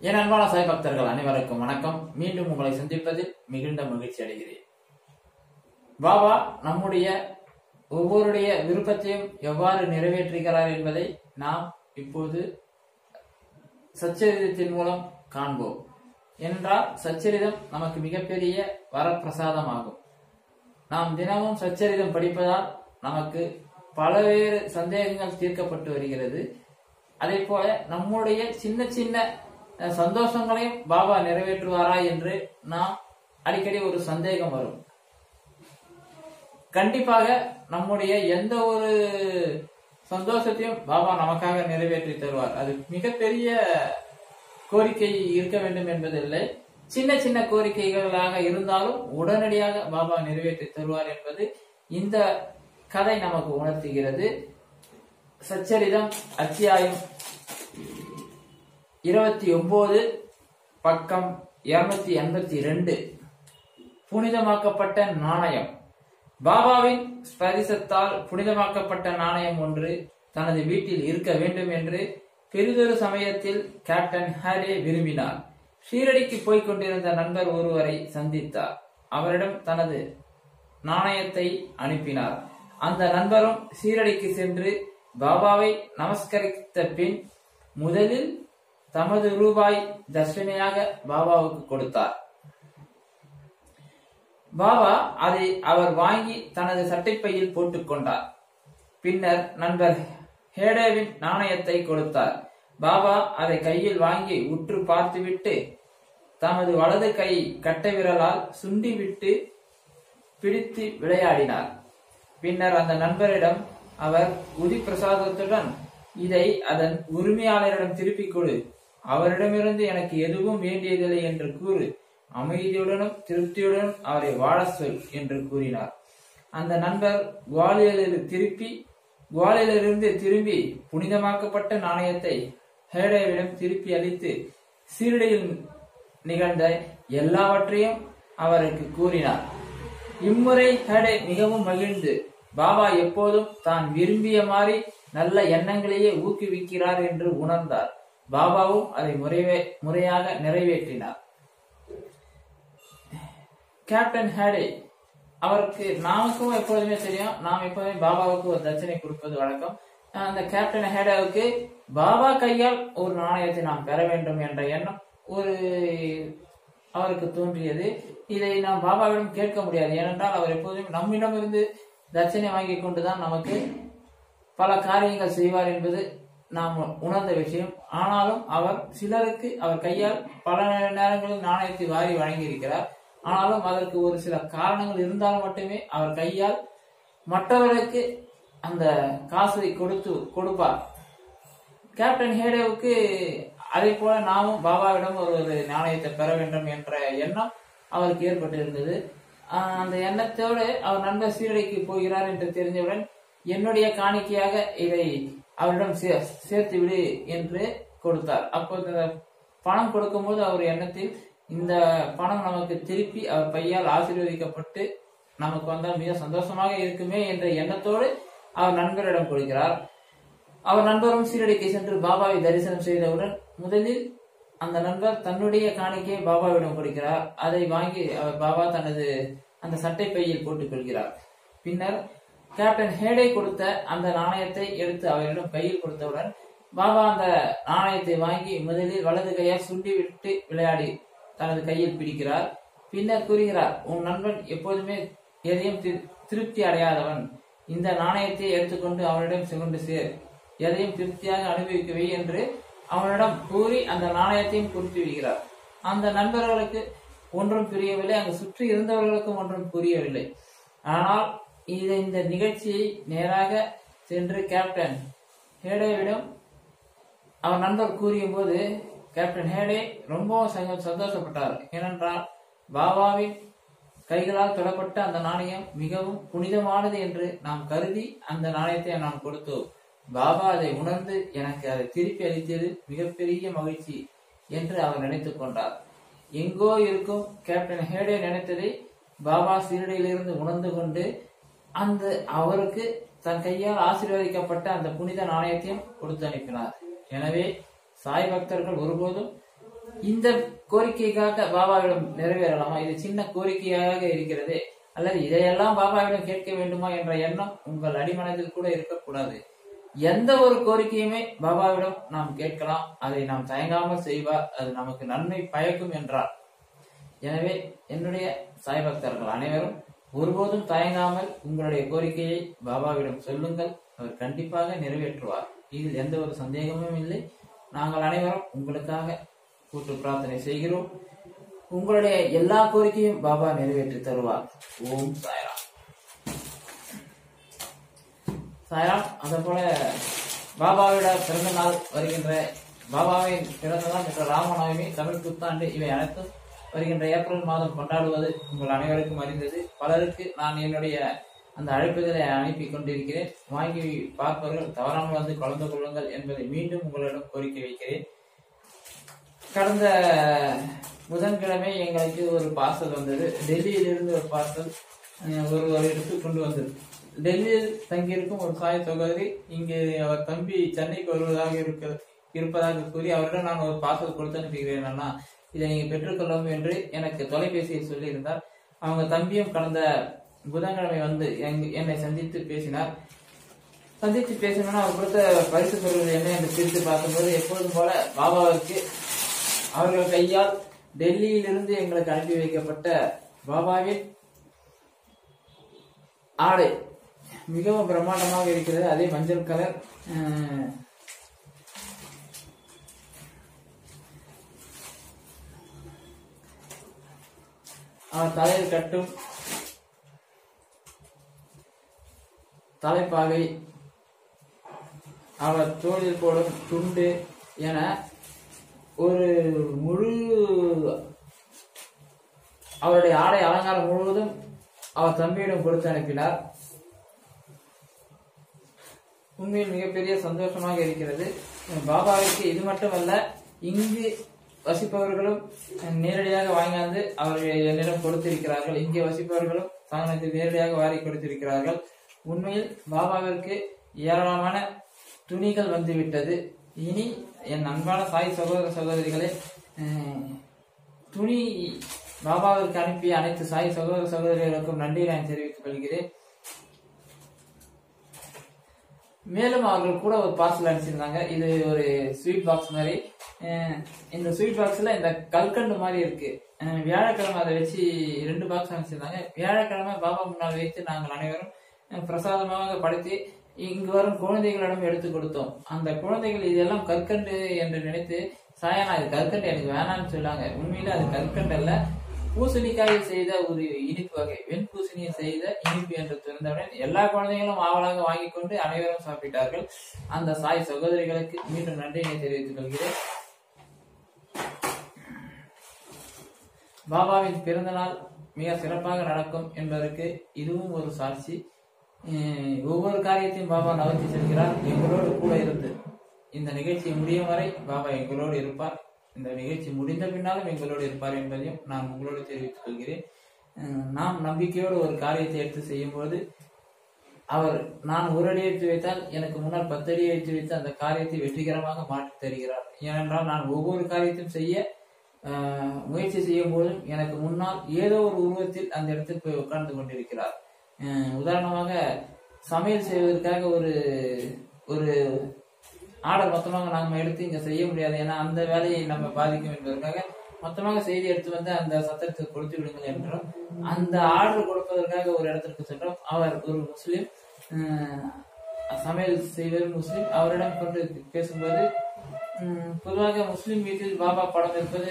என் அன்பான சாய் பக்தர்கள் அனைவருக்கும் வணக்கம். மீண்டும் உங்களை சந்திப்பதில் மிகுந்த மகிழ்ச்சி அடைகிறேன். பாபா நம்முடைய ஒவ்வொருடைய விருப்பத்தையும் எவ்வாறு நிறைவேற்றுகிறார் என்பதை நாம் இப்போது சச்சரிதத்தின் மூலம் காண்போம். என்றால் சச்சரிதம் நமக்கு மிகப்பெரிய வரப்பிரசாதமாகும். நாம் தினமும் சச்சரிதம் படிப்பதால் நமக்கு பல்வேறு சந்தேகங்கள் தீர்க்கப்பட்டு வருகிறது. அதே போல நம்முடைய சின்ன சின்ன சந்தோஷங்களையும் பாபா நிறைவேற்றுவாரா என்று நாம் அடிக்கடி ஒரு சந்தேகம் வரும். கண்டிப்பாக நம்முடைய எந்த ஒரு சந்தோஷத்தையும் பாபா நமக்காக நிறைவேற்றி தருவார். அது மிகப்பெரிய கோரிக்கை இருக்க வேண்டும் என்பதில்லை. சின்ன சின்ன கோரிக்கைகளாக இருந்தாலும் உடனடியாக பாபா நிறைவேற்றி தருவார் என்பது இந்த கதை நமக்கு உணர்த்துகிறது. சச்சரிதம் அத்தியாயம் இருபத்தி ஒன்பது பக்கம் இருநூத்தி எண்பத்தி ரெண்டு புனிதமாக்கப்பட்ட நாணயம். பாபாவின் ஸ்பரிசத்தால் புனிதமாக்கப்பட்ட நாணயம் ஒன்று தனது வீட்டில் இருக்க வேண்டும் என்று பெரிதொரு சமயத்தில் கேப்டன் ஹாரே விரும்பினார். ஷீரடிக்கு போய்க் கொண்டிருந்த நண்பர் ஒருவரை சந்தித்தார். அவரிடம் தனது நாணயத்தை அனுப்பினார். அந்த நண்பரும் சீரடிக்கு சென்று பாபாவை நமஸ்கரித்த பின் முதலில் தமது ரூபாய் தர்ஷனையாக பாபாவுக்கு கொடுத்தார். பாபா அதை அவர் வாங்கி தனது சட்டைப்பையில் போட்டுக் கொண்டார் பின்னர் நண்பர் ஹேடேவின் நாணயத்தை கொடுத்தார். பாபா அதை கையில் வாங்கி உற்று பார்த்துவிட்டு தமது வலது கை கட்டை விரலால் சுண்டி விட்டு பிடித்து விளையாடினார். பின்னர் அந்த நண்பரிடம் அவர் உதி பிரசாதத்துடன் இதை அதன் உரிமையாளரிடம் திருப்பிக் கொடு. அவரிடமிருந்து எனக்கு எதுவும் வேண்டியதில்லை என்று கூறு அமைதியுடனும் திருப்தியுடனும் அவரை வாழ சொல் என்று கூறினார். அந்த நண்பர் குவாலியரில் திருப்பி குவாலியிலிருந்து திரும்பி புனிதமாக்கப்பட்ட நாணயத்தை ஹேடேவிடம் திருப்பி அளித்து சீரடியில் நிகழ்ந்த எல்லாவற்றையும் அவருக்கு கூறினார். இம்முறை ஹேடே மிகவும் மகிழ்ந்து பாபா எப்போதும் தான் விரும்பிய மாதிரி நல்ல எண்ணங்களையே ஊக்குவிக்கிறார் என்று உணர்ந்தார். பாபாவும் அதை முறைவே முறையாக நிறைவேற்றினார். கேப்டன் ஹேடே அவருக்கு நாமக்கும் எப்போதுமே தெரியும். நாம் எப்போதுமே பாபாவுக்கு ஒரு தட்சணை கொடுப்பது வழக்கம். அந்த கேப்டன் ஹேடாவுக்கு பாபா கையால் ஒரு நாணயத்தை நாம் பெற வேண்டும் என்ற எண்ணம் ஒரு அவருக்கு தோன்றியது. இதை நாம் பாபாவிடம் கேட்க முடியாது. ஏனென்றால் அவர் எப்போதும் நம்மிடமிருந்து தட்சணை வாங்கி கொண்டுதான் நமக்கு பல காரியங்கள் செய்வார் என்பது நாம் உணர்ந்த விஷயம். ஆனாலும் அவர் சிலருக்கு அவர் கையால் பல நேரங்களில் நாணயத்தை வாரி வழங்கியிருக்கிறார். ஆனாலும் அதற்கு ஒரு சில காரணங்கள் இருந்தால் மட்டுமே அவர் கையால் மற்றவர்களுக்கு அந்த காசை கொடுத்து கொடுப்பார். கேப்டன் ஹேடேவுக்கு அதே போல நாமும் பாபாவிடம் ஒரு ஒரு நாணயத்தை பெற வேண்டும் என்ற எண்ணம் அவருக்கு ஏற்பட்டிருந்தது. அந்த எண்ணத்தோடு அவர் நண்பர் சீரடைக்கு போகிறார் என்று தெரிந்தவுடன் என்னுடைய காணிக்கையாக இதை அவரிடம் சே- சேர்த்து விடு என்று கொடுத்தார். அப்போது பணம் கொடுக்கும்போது அவர் எண்ணத்தில் இந்த பணம் நமக்கு திருப்பி அவர் பையால் ஆசீர்வதிக்கப்பட்டு நமக்கு வந்தால் மிக சந்தோஷமாக இருக்குமே என்ற எண்ணத்தோடு அவர் நண்பரிடம் கொடுக்கிறார். அவர் நண்பரும் சீரடிக்கு சென்று பாபாவை தரிசனம் செய்தவுடன் முதலில் அந்த நண்பர் தன்னுடைய காணிக்கையை பாபாவிடம் கொடுக்கிறார். அதை வாங்கி அவர் பாபா தனது அந்த சட்டை பையில் போட்டுக் கொள்கிறார். பின்னர் கேப்டன் ஹேடே கொடுத்த அந்த நாணயத்தை எடுத்து அவரிடம் கையில் கொடுத்தவுடன் பாபா அந்த நாணயத்தை வாங்கி முதலில் வலது கையால் சுண்டி விட்டு விளையாடி தனது கையில் பிடிக்கிறார். பின்னர் கூறுகிறார் உன் நண்பன் எப்போதுமே எதையும் திருப்தி அடையாதவன். இந்த நாணயத்தை எடுத்துக்கொண்டு அவனிடம் சென்று சேர். எதையும் திருப்தியாக அனுபவிக்கவே என்று அவனிடம் கூறி அந்த நாணயத்தையும் கொடுத்து விடுகிறார். அந்த நண்பர்களுக்கு ஒன்றும் புரியவில்லை. அங்கு சுற்றி இருந்தவர்களுக்கும் ஒன்றும் புரியவில்லை. ஆனால் இது இந்த நிகழ்ச்சியை நேராக சென்று கேப்டன் ஹேடேவிடம் அவர் நண்பர் கூறிய போது கேப்டன் ஹேடே ரொம்பவும் சந்தோஷப்பட்டார். ஏனென்றால் பாபாவின் கைகளால் தொடப்பட்ட அந்த நாணயம் மிகவும் புனிதமானது என்று நாம் கருதி அந்த நாணயத்தை நாம் கொடுத்தோம். பாபா அதை உணர்ந்து எனக்கு அதை திருப்பி அளித்தது மிகப்பெரிய மகிழ்ச்சி என்று அவர் நினைத்துக் கொண்டார். எங்கோ இருக்கும் கேப்டன் ஹேடே நினைத்ததை பாபா சீரடியிலிருந்து உணர்ந்து கொண்டு அந்த அவருக்கு தன் கையால் ஆசீர்வதிக்கப்பட்ட அந்த புனித நாணயத்தையும் கொடுத்து அனுப்பினார். எனவே சாய் பக்தர்கள் ஒருபோதும் இந்த கோரிக்கைக்காக பாபாவிடம் நிறைவேறலாமா? இது சின்ன கோரிக்கையாக இருக்கிறது. அல்லது இதையெல்லாம் பாபாவிடம் கேட்க வேண்டுமா என்ற எண்ணம் உங்கள் அடிமனதில் கூட இருக்கக்கூடாது. எந்த ஒரு கோரிக்கையுமே பாபாவிடம் நாம் கேட்கலாம். அதை நாம் தயங்காமல் செய்வார். அது நமக்கு நன்மை பயக்கும் என்றார். எனவே என்னுடைய சாய் பக்தர்கள் அனைவரும் ஒருபோதும் தயங்காமல் உங்களுடைய கோரிக்கையை பாபாவிடம் சொல்லுங்கள். அவர் கண்டிப்பாக நிறைவேற்றுவார். இதில் எந்த ஒரு சந்தேகமும் இல்லை. நாங்கள் அனைவரும் உங்களுக்காக கூட்டு பிரார்த்தனை செய்கிறோம். உங்களுடைய எல்லா கோரிக்கையும் பாபா நிறைவேற்றி தருவார். ஓம் சாய்ராம். சாய்ராம் அதே போல பாபாவோட பிறந்த நாள் வருகின்ற பாபாவின் பிறந்த நாள் என்ற ராமநவமி தமிழ் புத்தாண்டு இவை அனைத்தும் வருகின்ற ஏப்ரல் மாதம் கொண்டாடுவது உங்கள் அனைவருக்கும் அறிந்தது. பலருக்கு நான் என்னுடைய அந்த அழைப்புகளை அனுப்பி கொண்டிருக்கிறேன். வாங்கி பார்ப்பவர்கள் தவறாமல் வந்து கலந்து கொள்ளுங்கள் என்பதை மீண்டும் உங்களிடம் கோரிக்கை வைக்கிறேன். கடந்த புதன்கிழமை எங்களுக்கு ஒரு பார்சல் வந்தது. டெல்லியிலிருந்து ஒரு பார்சல் ஒருவர் எடுத்து கொண்டு வந்தது. டெல்லியில் தங்கியிருக்கும் ஒரு சாய சகோதரி இங்கே அவர் தம்பி சென்னைக்கு வருவதாக இருக்க இருப்பதாக கூறி அவரிடம் நான் ஒரு பார்சல் கொடுத்து அனுப்புகிறேன் அண்ணா. இதை நீங்க பெற்றுக்கொள்ளவும் என்று எனக்கு தொலைபேசியில் சொல்லியிருந்தார். அவங்க தம்பியும் கடந்த புதன்கிழமை வந்து என்னை சந்தித்து பேசினார். சந்தித்து பேசணும்னா அவர் கொடுத்த பரிசு பொருள் என்ன என்று பிரித்து பார்க்கும்போது எப்போதும் போல பாபாவிற்கு அவர்கள் கையால் டெல்லியிலிருந்து எங்களுக்கு அனுப்பி வைக்கப்பட்ட பாபாவின் ஆடை மிகவும் பிரம்மாண்டமாக இருக்கிறது. அதே மஞ்சள் கலர் அவன் அவர் தலையில் கட்டும் தலைப்பாகை அவர் தோளில் போடும் துண்டு என ஒரு முழு அவருடைய ஆடை அலங்காரம் முழுவதும் அவர் தம்பியிடம் கொடுத்து அனுப்பினார். உண்மையில் மிகப்பெரிய சந்தோஷமாக இருக்கிறது. பாபாவிற்கு இது மட்டுமல்ல இங்கு வசிப்பவர்களும் நேரடியாக வாங்காந்து அவர்கள் என்னிடம் கொடுத்திருக்கிறார்கள். இங்கே வசிப்பவர்களும் தங்களுக்கு நேரடியாக வாரி கொடுத்திருக்கிறார்கள். உண்மையில் பாபாவிற்கு ஏராளமான துணிகள் வந்துவிட்டது. இனி என் அன்பான சாய் சகோதர சகோதரிகளே துணி பாபாவிற்கு அனுப்பிய அனைத்து சாய் சகோதர சகோதரிகளுக்கும் நன்றி நான் தெரிவித்துக் கொள்கிறேன். மேலும் அவர்கள் கூட ஒரு பார்சல் அனுப்பிச்சிருந்தாங்க. இது ஒரு ஸ்வீட் பாக்ஸ் மாதிரி. இந்த ஸ்வீட் பாக்ஸ்ல இந்த கல்கண்டு மாதிரி இருக்கு. வியாழக்கிழமை அதை வச்சு ரெண்டு பாக்ஸ் அனுப்பிச்சிருந்தாங்க. வியாழக்கிழமை பாபா முன்னால் வைத்து நாங்கள் அனைவரும் பிரசாதமாக படைத்து இங்கு வரும் குழந்தைகளிடம் எடுத்து கொடுத்தோம். அந்த குழந்தைகள் இதெல்லாம் கற்கண்டு என்று நினைத்து சாயனா இது கற்கண்டு எனக்கு வேணாம்னு சொல்லாங்க உண்மையில அது கற்கண்டு அல்ல. பூசணிக்காயில் செய்த ஒரு இனிப்பு வகை. வெண்பூசணியை செய்த இனிப்பு என்று தெரிந்தவுடன் எல்லா குழந்தைகளும் ஆவலாக வாங்கிக் கொண்டு அனைவரும் சாப்பிட்டார்கள். அந்த சாய் சகோதரிகளுக்கு மீண்டும் நன்றியினை தெரிவித்துக் கொள்கிறேன். பாபாவின் பிறந்த நாள் மிக சிறப்பாக நடக்கும் என்பதற்கு இதுவும் ஒரு சாட்சி. ஒவ்வொரு காரியத்தையும் பாபா நகர்த்தி செல்கிறார். எங்களோடு கூட இருந்து இந்த நிகழ்ச்சி முடியும் வரை பாபா எங்களோடு இருப்பார். இந்த நிகழ்ச்சி முடிந்த பின்னாலும் எங்களோடு இருப்பார் என்பதையும் நான் உங்களோடு தெரிவித்துக் கொள்கிறேன். நாம் நம்பிக்கையோடு ஒரு காரியத்தை எடுத்து செய்யும்போது அவர் நான் ஒரு அடி எடுத்து வைத்தால் எனக்கு முன்னால் பத்து அடி எடுத்து வைத்து அந்த காரியத்தை வெற்றிகரமாக மாற்றி தருகிறார். ஏனென்றால் நான் ஒவ்வொரு காரியத்தையும் செய்ய முயற்சி செய்யும் போதும் எனக்கு முன்னால் ஏதோ ஒரு உருவத்தில் அந்த இடத்தில் போய் உட்கார்ந்து கொண்டிருக்கிறார். உதாரணமாக சமையல் செய்வதற்காக ஒரு ஒரு ஆர்டர் மொத்தமாக நாம எடுத்து இங்க செய்ய முடியாது. ஏன்னா அந்த வேலையை நம்ம பாதிக்கும் என்பதற்காக மொத்தமாக செய்தி எடுத்து வந்து அந்த சத்திரத்துக்கு கொடுத்து விடுங்கள் என்றும் அந்த ஆர்டர் கொடுப்பதற்காக ஒரு இடத்திற்கு சென்றோம். அவர் ஒரு முஸ்லீம் சமையல் செய்வர் முஸ்லிம். அவரிடம் கொண்டு பேசும்போது உம், பொதுவாக முஸ்லீம் வீட்டில் பாபா படம் இருப்பது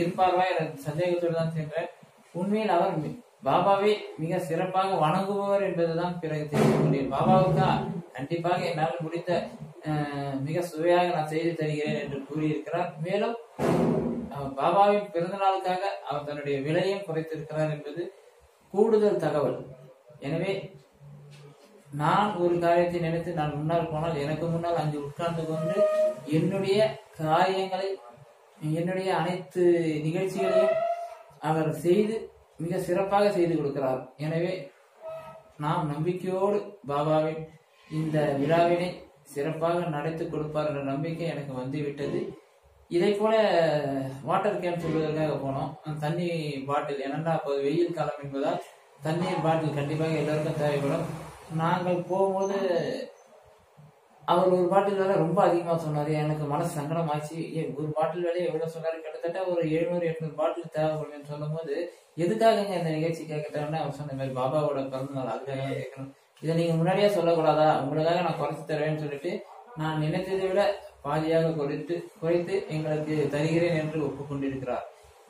இருப்பார்களா? எனக்கு சந்தேகத்தோடு தான் சென்றேன் உண்மையில் அவர் பாபாவை மிக சிறப்பாக வணங்குபவர் என்பதுதான் பிறகு தெரிந்து கொண்டேன். பாபாவுக்கு கண்டிப்பாக என்னால் முடிந்த மிக சுவையாக நான் செய்து தருகிறேன் என்று கூறியிருக்கிறார். மேலும் அவர் பாபாவின் பிறந்த நாளுக்காக அவர் தன்னுடைய விலையும் குறைத்திருக்கிறார் என்பது கூடுதல் தகவல். எனவே நான் ஒரு காரியத்தை நினைத்து நான் முன்னால் போனால் எனக்கு முன்னால் அங்கு உட்கார்ந்து கொண்டு என்னுடைய காரியங்களை என்னுடைய அனைத்து நிகழ்ச்சிகளையும் அவர் செய்து மிக சிறப்பாக செய்து கொடுக்கிறார். எனவே நாம் நம்பிக்கையோடு பாபாவின் இந்த விழாவினை சிறப்பாக நடத்தி கொடுப்பார் என்ற நம்பிக்கை எனக்கு வந்துவிட்டது. இதை போல வாட்டர் கேன் சொல்வதற்காக போனோம். அந்த தண்ணி பாட்டில் என்னென்னா அப்போது வெயில் காலம் என்பதால் தண்ணீர் பாட்டில் கண்டிப்பாக எல்லோருக்கும் தேவைப்படும். நாங்கள் போகும்போது அவர் ஒரு பாட்டில் வேலை ரொம்ப அதிகமாக சொன்னார். எனக்கு மனசு சங்கடம் ஆச்சு ஏன் ஒரு பாட்டில் வேலையை எவ்வளோ சொன்னார்? கிட்டத்தட்ட ஒரு எழுநூறு எட்நூறு பாட்டில் தேவைப்படும்னு சொல்லும்போது எதுக்காகங்க இந்த நிகழ்ச்சி கேட்கட்டேன்னு அவர் சொன்ன மாதிரி பாபாவோட பிறந்த நாள் அதுக்காக கேட்கணும். இதை நீங்கள் முன்னாடியே சொல்லக்கூடாதா? உங்களுக்காக நான் குறைச்சி தருவேன்னு சொல்லிட்டு நான் நினைத்ததை விட பாதியாக குறைத்து குறைத்து எங்களுக்கு தருகிறேன் என்று ஒப்புக்கொண்டிருக்கிறார்.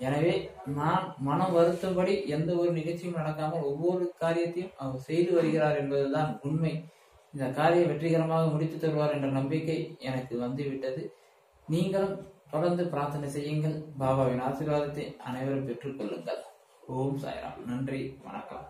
எனவே நான் மனம் வருத்தும்படி எந்த ஒரு நிகழ்ச்சியும் நடக்காமல் ஒவ்வொரு காரியத்தையும் அவர் செய்து வருகிறார் என்பதுதான் உண்மை. இந்த காரியம் வெற்றிகரமாக முடித்து தருவார் என்ற நம்பிக்கை எனக்கு வந்துவிட்டது. நீங்களும் தொடர்ந்து பிரார்த்தனை செய்யுங்கள். பாபாவின் ஆசீர்வாதத்தை அனைவரும் பெற்றுக்கொள்ளுங்கள் ஓம் சாய்ராம். நன்றி. வணக்கம்.